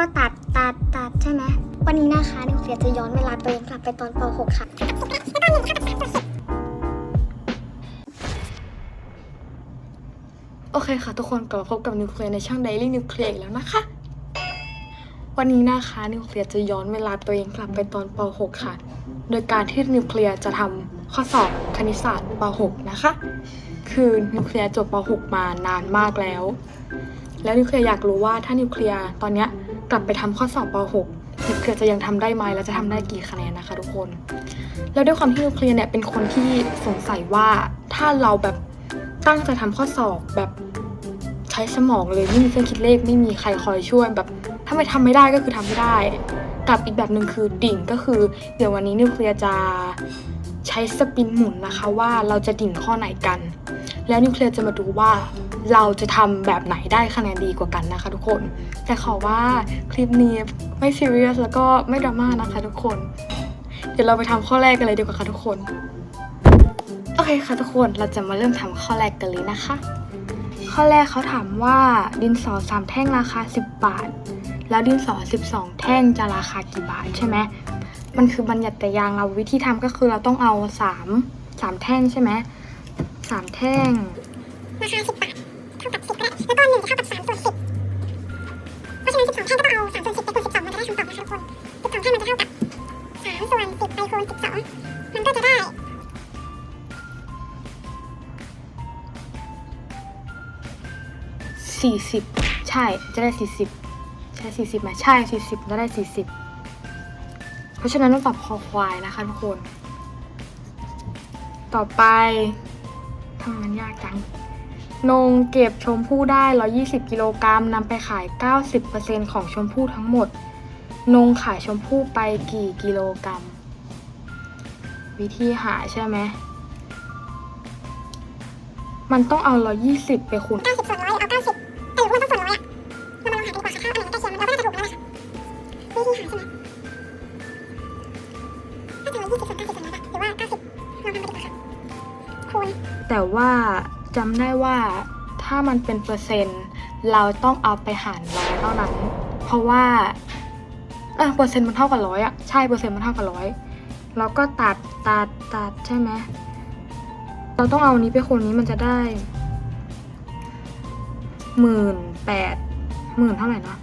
ก็ตัดตัดตัดใช่ไหมวันนี้นะคะนิวเคลียร์จะย้อนเวลาตัวเองกลับไปตอนป .6 ค่ะโอเคค่ะ ทุกคนกลับมาพบกับนิวเคลียร์ในช่อง Daily นิวเคลียร์อีกแล้วนะคะ วันนี้นะคะนิวเคลียร์จะย้อนเวลาตัวเองกลับไปตอนป .6 ค่ะ โดยการที่นิวเคลียร์จะทำข้อสอบคณิตศาสตร์ป .6 นะคะ คือนิวเคลียร์จบป .6 มานานมากแล้ว แล้วนิวเคลียร์อยากรู้ว่าถ้านิวเคลียร์ตอนเนี้ย กลับไปทำข้อสอบป .6 นิวเคลียร์จะยังทำได้ไหมและจะทำได้กี่คะแนนนะคะทุกคน แล้วด้วยความที่นิวเคลียร์เนี่ยเป็นคนที่สงสัยว่าถ้าเราแบบตั้งใจทำข้อสอบแบบใช้สมองเลยไม่มีเครื่องคิดเลขไม่มีใครคอยช่วยแบบถ้าไม่ทำไม่ได้ก็คือทำไม่ได้กับอีกแบบหนึ่งคือดิ่งก็คือ เดี๋ยววันนี้นิวเคลียร์จะใช้สปินหมุนนะคะว่าเราจะดิ่งข้อไหนกัน แล้วนิวเคลียร์จะมาดูว่า เราจะทำแบบไหนได้คะแนนดีกว่ากันนะคะทุกคน แต่ขอว่าคลิปนี้ไม่ซีเรียสแล้วก็ไม่ดราม่านะคะทุกคน เดี๋ยวเราไปทำข้อแรกกันเลยดีกว่าค่ะทุกคน โอเคค่ะทุกคนเราจะมาเริ่มทำข้อแรกกันเลยนะคะ ข้อแรกเขาถามว่าดินสอสามแท่งราคา 10 บาท แล้วดินสอ 12 แท่งจะราคากี่บาทใช่ไหมมันคือบัญญัติแต่ยางเราวิธีทำก็คือเราต้องเอา3 3แท่งใช่ไหมสามแท่งราคา10บาท แล้วก็1จะเท่ากับ3ส่วน10เพราะฉะนั้น12แท่งก็ต้องเอา3ส่วน10ไปคูณ12มันจะได้คำตอบนะคะทุกคน12แท่งมันจะเท่ากับ3ส่วน10ไปคูณ12มันก็จะได้40ใช่จะได้40ใช่40ไหมใช่40จะได้40เพราะฉะนั้นต้องตอบคอควายนะคะทุกคน ต่อไปทำมันยากจัง นงเก็บชมพู่ได้ 120 กิโลกรัมนำไปขาย 90%ของชมพู่ทั้งหมด นงขายชมพู่ไปกี่กิโลกรัม วิธีหาใช่ไหม มันต้องเอา 120 ไปคูณ90ส่วนร้อยเอา 90แต่รู้ว่าต้องส่วนร้อยอะเรามาลองหาดีกว่าค่ะถ้าอันไหนมันใกล้เคียงมันเราก็น่าจะถูกแล้วล่ะวิธีหาใช่ไหมน่าจะร้อยยี่สิบส่วนเก้าสิบส่วนร้อยอะหรือว่าเก้าสิบลองทำไปดีกว่าค่ะคูณแต่ว่า จำได้ว่าถ้ามันเป็นเปอร์เซ็นต์ เราต้องเอาไปหารร้อยเท่านั้น เพราะว่าเออเปอร์เซ็นต์มันเท่ากับร้อยอะใช่เปอร์เซ็นต์มันเท่ากับร้อยแล้วก็ตัดตัดตัดใช่ไหมเราต้องเอาอันนี้ไปคูณนี้มันจะได้หมื่นแปดหมื่นเท่าไหร่นะ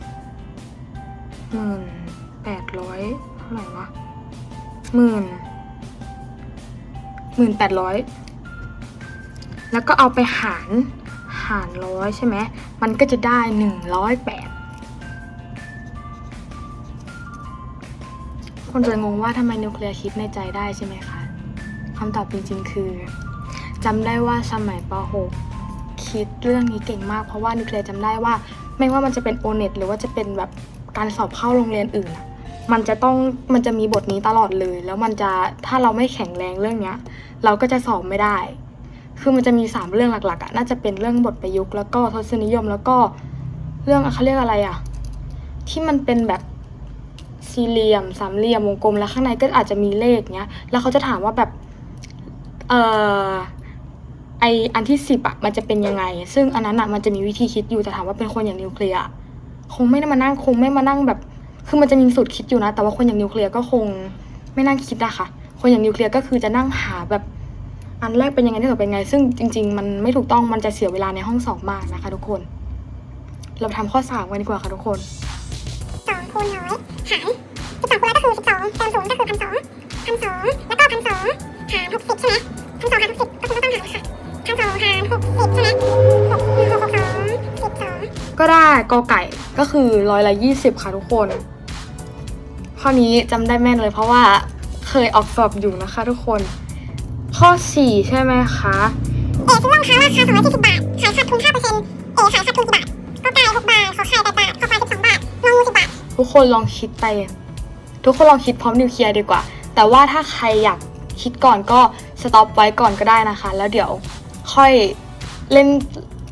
หมื่นแปดร้อยเท่าไหร่วะหมื่นหมื่นแปดร้อย แล้วก็เอาไปหารหารร้อยใช่ไหมมันก็จะได้หนึ่งร้อยแปดคนจะงงว่าทำไมนิวเคลียร์คิดในใจได้ใช่ไหมคะคำตอบจริงๆคือจำได้ว่าสมัยป .6 คิดเรื่องนี้เก่งมากเพราะว่านิวเคลียร์จำได้ว่า ไม่ว่ามันจะเป็นโอเน็ตหรือว่าจะเป็นแบบการสอบเข้าโรงเรียนอื่นอะมันจะต้องมันจะมีบทนี้ตลอดเลย แล้วมันจะถ้าเราไม่แข็งแรงเรื่องเนี้ย เราก็จะสอบไม่ได้ คือมันจะมีสามเรื่องหลักๆอะน่าจะเป็นเรื่องบทประยุกต์แล้วก็ทศนิยมแล้วก็เรื่องเขาเรียกอะไรอะที่มันเป็นแบบสี่เหลี่ยมสามเหลี่ยมวงกลมแล้วข้างในก็อาจจะมีเลขเนี้ย แล้วเขาจะถามว่าแบบเอ่อไออันที่สิบอะมันจะเป็นยังไง ซึ่งอันนั้นอะมันจะมีวิธีคิดอยู่แต่ถามว่าเป็นคนอย่างนิวเคลียร์คงไม่ได้มานั่งคงไม่มานั่งแบบ คือมันจะมีสูตรคิดอยู่นะ แต่ว่าคนอย่างนิวเคลียร์ก็คงไม่นั่งคิดอะค่ะ คนอย่างนิวเคลียร์ก็คือจะนั่งหาแบบ อันแรกเป็นยังไงที่สองเป็นไง ซึ่งจริง ๆ มันไม่ถูกต้องมันจะเสียเวลาในห้องสอบมากนะคะ ทุกคน เราทำข้อสามกันดีกว่าค่ะทุกคนสองคูณร้อยหารสิบสองคูณร้อยก็คือสิบสองเติมศูนย์ก็คือพันสองพันสองแล้วก็พันสองหารหกสิบใช่ไหมพันสองหารหกสิบก็คือไม่ต้องหารเลยค่ะพันสองหารหกสิบใช่ไหมหกหนึ่งหกหกสองสิบสองก็ได้กอไก่ก็คือร้อยละยี่สิบค่ะทุกคนข้อนี้จำได้แม่นเลยเพราะว่าเคยออกสอบอยู่นะคะ ทุกคน ข้อสี่ใช่ไหมคะ เอ๋ซื้อรองเท้าราคาสองร้อยสี่สิบบาท ขายขาดทุนห้าเปอร์เซ็นต์เอ๋ขายขาดทุนกี่บาทก็ไก่หกบาท ขอไข่แปดบาท ขอควายสิบสองบาทงองูสิบบาท ทุกคนลองคิดไป ทุกคนลองคิดพร้อมนิวเคลียร์ดีกว่า แต่ว่าถ้าใครอยากคิดก่อนก็สต็อปไว้ก่อนก็ได้นะคะ แล้วเดี๋ยวค่อยเล่น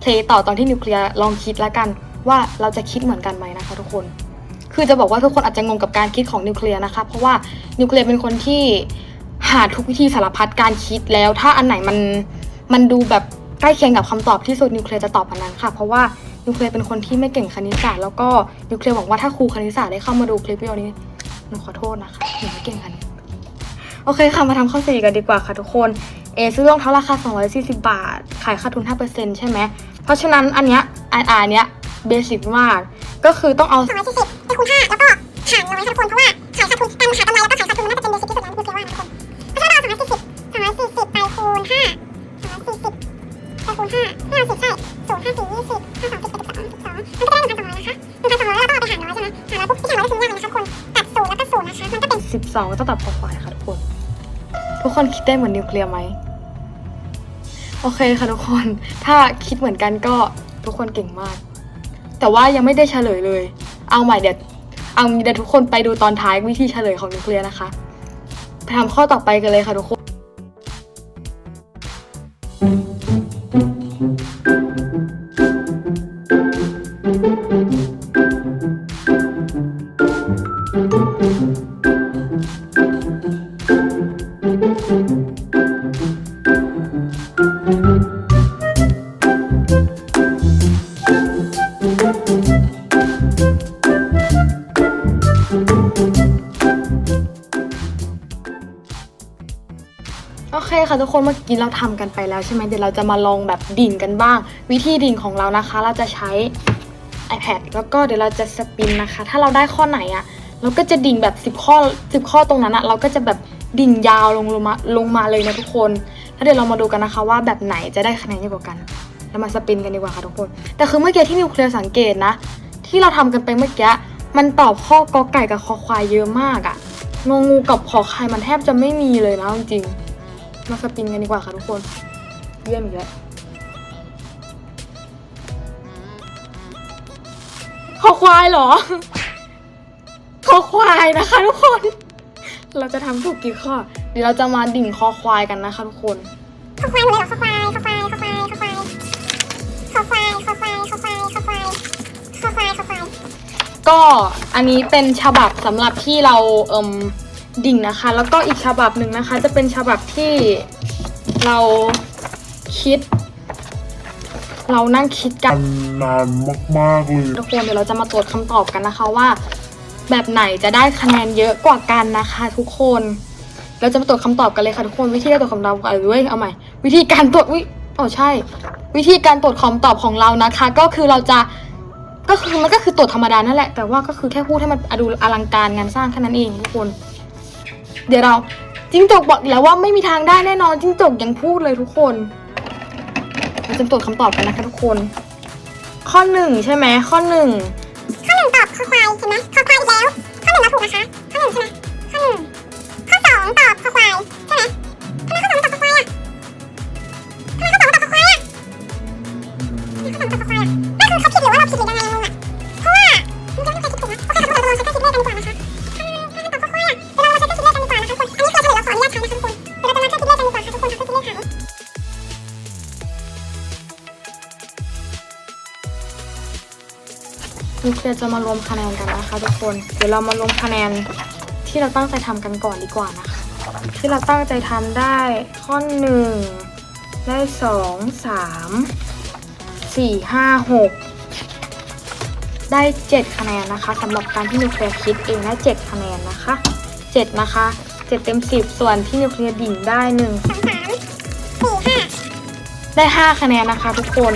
เพลงต่อตอนที่นิวเคลียร์ลองคิดแล้วกัน ว่าเราจะคิดเหมือนกันไหมนะคะ ทุกคน คือจะบอกว่าทุกคนอาจจะงงกับการคิดของนิวเคลียร์นะคะ เพราะว่านิวเคลียร์เป็นคนที่หาทุกวิธีสารพัดการคิดแล้ว ถ้าอันไหนมันมันดูแบบใกล้เคียงกับคำตอบที่สุดนิวเคลียร์จะตอบอันนั้นค่ะ เพราะว่านิวเคลียร์เป็นคนที่ไม่เก่งคณิตศาสตร์แล้วก็นิวเคลียร์บอกว่าถ้าครูคณิตศาสตร์ได้เข้ามาดูคลิปวิดีโอนี้หนูขอโทษนะคะหนูไม่เก่งคณิตโอเคค่ะ มาทำข้อสี่กันดีกว่าค่ะทุกคน เอซื้อรองเท้าราคา 240 บาท ขายค่าทุน 5%ใช่ไหม เพราะฉะนั้นอันเนี้ยอันอันเนี้ยเบสิกมาก ก็คือต้องเอา 240ไปคูณ5แล้วก็หารร้อยค่ะทุกคน เพราะว่าขายขาดทุนการขากำไรแล้วก็ขายขาดทุนมันน่าจะเป็นเบสิกที่สุดแล้วคือเพียงว่านะทุกคนเพราะฉะนั้นเรา 240 240ไปคูณ5 240ไปคูณ5 510ใช่0 5 4 20 5 2 10 12 12มันก็ได้1,200นะคะ1,200แล้วก็เอาไปหารร้อยใช่ไหมหารร้อยปุ๊บที่หารร้อยคือง่ายเลยนะคะทุกคนตัดศูนย์แล้วก็ศูนย์นะคะมันก็เป็น12ก็ต้องตัดคอควายค่ะทุกคน ทุกคนคิดได้เหมือนนิวเคลียร์ไหมโอเคค่ะทุกคน ถ้าคิดเหมือนกันก็ทุกคนเก่งมาก แต่ว่ายังไม่ได้เฉลยเลย เอาใหม่เดี๋ยวเอาเดี๋ยวทุกคนไปดูตอนท้ายวิธีเฉลยของนิวเคลียร์นะคะไปทำข้อต่อไปกันเลยค่ะทุกคน ค่ะทุกคนเมื่อกี้เราทำกันไปแล้วใช่ไหมเดี๋ยวเราจะมาลองแบบดิ่งกันบ้าง วิธีดิ่งของเรานะคะ เราจะใช้ iPad แล้วก็เดี๋ยวเราจะสปินนะคะ ถ้าเราได้ข้อไหนอะเราก็จะดิ่งแบบ10ข้อ10ข้อตรงนั้นอะเราก็จะแบบดิ่งยาวลงลงมาลงมาเลยนะทุกคนแล้วเดี๋ยวเรามาดูกันนะคะ ว่าแบบไหนจะได้คะแนนเยอะกว่ากันเรามาสปินกันดีกว่าค่ะทุกคน แต่คือเมื่อกี้ที่นิวเคลียร์สังเกตนะ ที่เราทำกันไปเมื่อกี้มันตอบข้อกอไก่กับคอควายเยอะมากอะงงูกับขอไข่มันแทบจะไม่มีเลยนะจริงๆ มาสปินกันดีกว่าค่ะทุกคน เยี่ยมอีกแล้วคอควายเหรอคอควายนะคะทุกคน เราจะทำถูกกี่ข้อ เดี๋ยวเราจะมาดิ่งคอควายกันนะคะทุกคนขอควายเลยหรอขอควายขอควายขอควายขอควายขอควายขอควายขอควายขอควายขอควายขอควายก็อันนี้เป็นฉบับสำหรับที่เราเอิม ดิ่งนะคะ แล้วก็อีกฉบับหนึ่งนะคะ จะเป็นฉบับที่เราคิด เรานั่งคิดกันนานมากๆเลยทุกคนเดี๋ยวเราจะมาตรวจคำตอบกันนะคะว่า แบบไหนจะได้คะแนนเยอะกว่ากันนะคะ ทุกคน เราจะมาตรวจคำตอบกันเลยค่ะทุกคนวิธีการตรวจคำตอบกันเลยเอาใหม่ วิธีการตรวจวิอ๋อใช่ วิธีการตรวจคำตอบของเรานะคะ ก็คือเราจะก็คือมันก็คือตรวจธรรมดานั่นแหละแต่ว่าก็คือแค่พูดให้มันดูอลังการงานสร้างแค่นั้นเองทุกคน เดี๋ยวเราจิ้งจกบอกแล้วว่าไม่มีทางได้แน่นอนจิ้งจกยังพูดเลยทุกคนเราจะตรวจคำตอบกันนะคะทุกคน ข้อหนึ่งใช่ไหมข้อหนึ่งข้อหนึ่งตอบขอควายเห็นไหมขอควายอีกแล้วข้อหนึ่งเราถูกนะคะข้อหนึ่งใช่ไหมข้อหนึ่งข้อสองตอบขอควายใช่ไหมทำไมข้อสองตอบขอควายอะทำไมข้อสองตอบขอควายอะทำไมข้อสองตอบขอควายอะ จะมารวมคะแนนกันนะคะทุกคน เดี๋ยวเรามารวมคะแนนที่เราตั้งใจทำกันก่อนดีกว่านะคะ ที่เราตั้งใจทำได้ข้อหนึ่งได้สองสามสี่ห้าหกได้เจ็ดคะแนนนะคะสำหรับการที่นิวเคลียร์คิดเองได้เจ็ดคะแนนนะคะเจ็ดนะคะเจ็ดเต็มสิบส่วนที่นิวเคลียร์ดิ่งได้หนึ่งสองสามสี่ห้าได้ห้าคะแนนนะคะทุกคน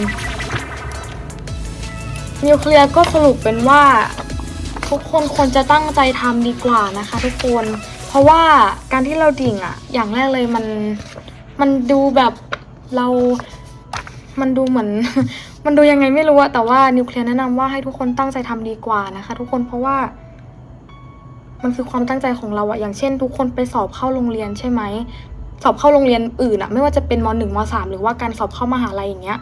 นิวเคลียร์ก็สรุปเป็นว่า ทุกคนควรจะตั้งใจทำดีกว่านะคะ ทุกคน เพราะว่าการที่เราดิ่งอะอย่างแรกเลยมันมันดูแบบเรา มันดูเหมือน มันดูยังไงไม่รู้อะแต่ว่านิวเคลียร์แนะนำว่าให้ทุกคนตั้งใจทำดีกว่านะคะ ทุกคนเพราะว่า มันคือความตั้งใจของเราอะอย่างเช่น ทุกคนไปสอบเข้าโรงเรียนใช่ไหมสอบเข้าโรงเรียนอื่นอะไม่ว่าจะเป็นมหนึ่งมสามหรือว่าการสอบเข้ามหาลัยอย่างเงี้ย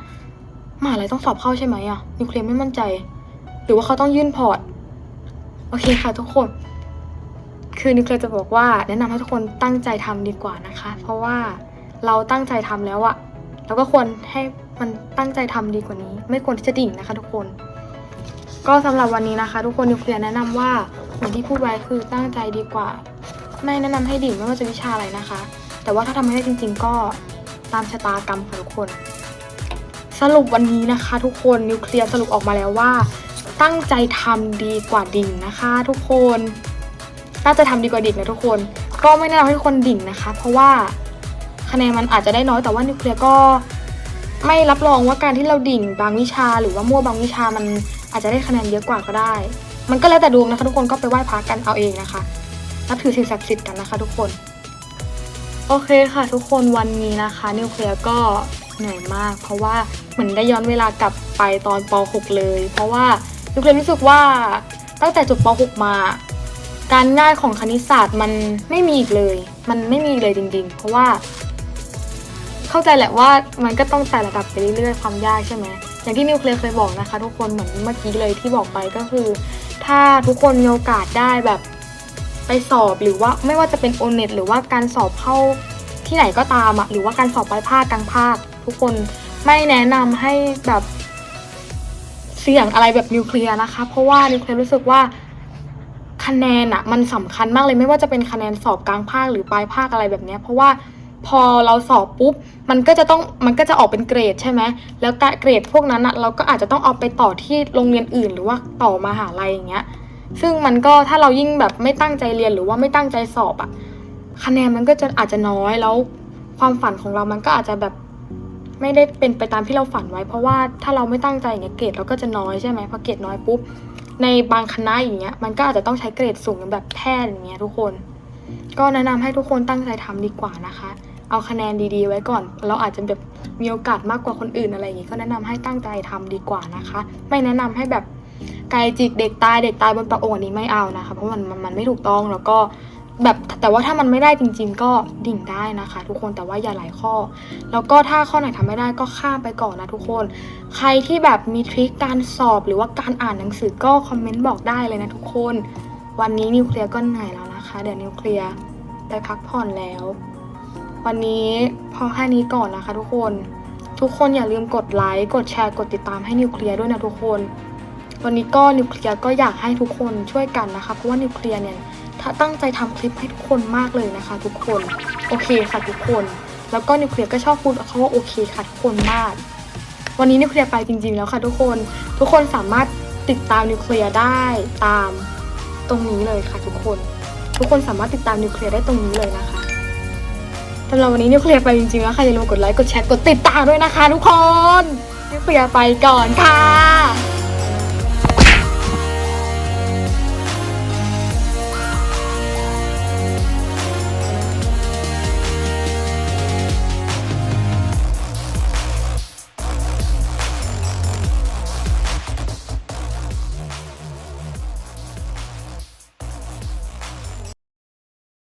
มหาลัยต้องสอบเข้าใช่ไหมอะนิวเคลียร์ไม่มั่นใจ หรือว่าเขาต้องยื่นพอร์ต โอเคค่ะทุกคน คือนิวเคลียร์จะบอกว่า แนะนำให้ทุกคนตั้งใจทำดีกว่านะคะ เพราะว่าเราตั้งใจทำแล้วอะเราก็ควรให้มันตั้งใจทำดีกว่านี้ ไม่ควรที่จะดิ่งนะคะ ทุกคน ก็สำหรับวันนี้นะคะ ทุกคนนิวเคลียร์แนะนำว่าเหมือนที่พูดไว้คือตั้งใจดีกว่า ไม่แนะนำให้ดิ่งไม่ว่าจะวิชาอะไรนะคะ แต่ว่าถ้าทำไม่ได้จริง ๆ ก็ตามชะตากรรมค่ะทุกคน สรุปวันนี้นะคะ ทุกคนนิวเคลียร์สรุปออกมาแล้วว่า ตั้งใจทำดีกว่าดิ่งนะคะ ทุกคนน่าจะทำดีกว่าดิ่งนะทุกคน ก็ไม่แนะนำให้ทุกคนดิ่งนะคะ เพราะว่าคะแนนมันอาจจะได้น้อยแต่ว่านิวเคลียร์ก็ไม่รับรองว่าการที่เราดิ่งบางวิชาหรือว่ามั่วบางวิชามันอาจจะได้คะแนนเยอะกว่าก็ได้ มันก็แล้วแต่ดวงนะคะ ทุกคนก็ไปไหว้พระกันเอาเองนะคะนับถือสิ่งศักดิ์สิทธิ์กันนะคะ ทุกคน โอเคค่ะ ทุกคนวันนี้นะคะนิวเคลียร์ก็ เหนื่อยมาก เพราะว่าเหมือนได้ย้อนเวลากลับไปตอนป .6 เลย เพราะว่านิวเลยรู้สึกว่าตั้งแต่จบป .6 มา การง่ายของคณิตศาสตร์มันไม่มีอีกเลย มันไม่มีเลยจริง ๆ เพราะว่า เข้าใจแหละว่ามันก็ต้องไต่ระดับไปเรื่อยๆความยากใช่ไหมอย่างที่นิวเคลียร์เคยบอกนะคะ ทุกคนเหมือนเมื่อกี้เลยที่บอกไปก็คือ ถ้าทุกคนมีโอกาสได้แบบไปสอบหรือว่าไม่ว่าจะเป็นโอเน็ตหรือว่าการสอบเข้าที่ไหนก็ตามอะหรือว่าการสอบปลายภาคกลางภาค ทุกคนไม่แนะนำให้แบบเสี่ยงอะไรแบบนิวเคลียร์นะคะ เพราะว่านิวเคลียร์รู้สึกว่าคะแนนอะมันสำคัญมากเลยไม่ว่าจะเป็นคะแนนสอบกลางภาคหรือปลายภาคอะไรแบบนี้เพราะว่าพอเราสอบปุ๊บมันก็จะต้องมันก็จะออกเป็นเกรดใช่ไหมแล้วเกรดพวกนั้นอะเราก็อาจจะต้องเอาไปต่อที่โรงเรียนอื่น หรือว่าต่อมาหาลัยอย่างเงี้ยซึ่งมันก็ถ้าเรายิ่งแบบไม่ตั้งใจเรียนหรือว่าไม่ตั้งใจสอบอะคะแนนมันก็จะอาจจะน้อยแล้วความฝันของเรามันก็อาจจะแบบ ไม่ได้เป็นไปตามที่เราฝันไว้ เพราะว่าถ้าเราไม่ตั้งใจอย่างเงี้ยเกรดเราก็จะน้อยใช่ไหมพอเกรดน้อยปุ๊บในบางคณะอย่างเงี้ยมันก็อาจจะต้องใช้เกรดสูงแบบแพทย์อย่างเงี้ยทุกคน ก็แนะนำให้ทุกคนตั้งใจทำดีกว่านะคะ เอาคะแนนดีๆ ไว้ก่อน เราอาจจะแบบมีโอกาสมากกว่าคนอื่นอะไรอย่างงี้ก็แนะนำให้ตั้งใจทำดีกว่านะคะ ไม่แนะนำให้แบบไกลจิกเด็กตายเด็กตายบนประโอนนี้ไม่เอานะคะ เพราะมันมันไม่ถูกต้องแล้วก็ แบบแต่ว่าถ้ามันไม่ได้จริง ๆ ก็ดิ่งได้นะคะ ทุกคนแต่ว่าอย่าหลายข้อ แล้วก็ถ้าข้อไหนทำไม่ได้ก็ข้ามไปก่อนนะทุกคน ใครที่แบบมีทริคการสอบหรือว่าการอ่านหนังสือก็คอมเมนต์บอกได้เลยนะทุกคน วันนี้นิวเคลียร์ก็เหนื่อยแล้วนะคะ เดี๋ยวนิวเคลียร์ไปพักผ่อนแล้ว วันนี้พอแค่นี้ก่อนนะคะ ทุกคน ทุกคนอย่าลืมกดไลค์กดแชร์กดติดตามให้นิวเคลียร์ด้วยนะทุกคนวันนี้ก็นิวเคลียร์ก็อยากให้ทุกคนช่วยกันนะคะเพราะว่านิวเคลียร์เนี่ย ตั้งใจทำคลิปให้ทุกคนมากเลยนะคะ ทุกคนโอเคค่ะทุกคน แล้วก็นิวเคลียร์ก็ชอบพูดเขาว่าโอเคค่ะทุกคนมาก วันนี้นิวเคลียร์ไปจริง ๆ แล้วค่ะทุกคน ทุกคนสามารถติดตามนิวเคลียร์ได้ตามตรงนี้เลยค่ะทุกคน ทุกคนสามารถติดตามนิวเคลียร์ได้ตรงนี้เลยนะคะสำหรับวันนี้นิวเคลียร์ไปจริงๆแล้วค่ะอย่าลืมกดไลค์กดแชร์กดติดตามด้วยนะคะ ทุกคนนิวเคลียร์ไปก่อนค่ะ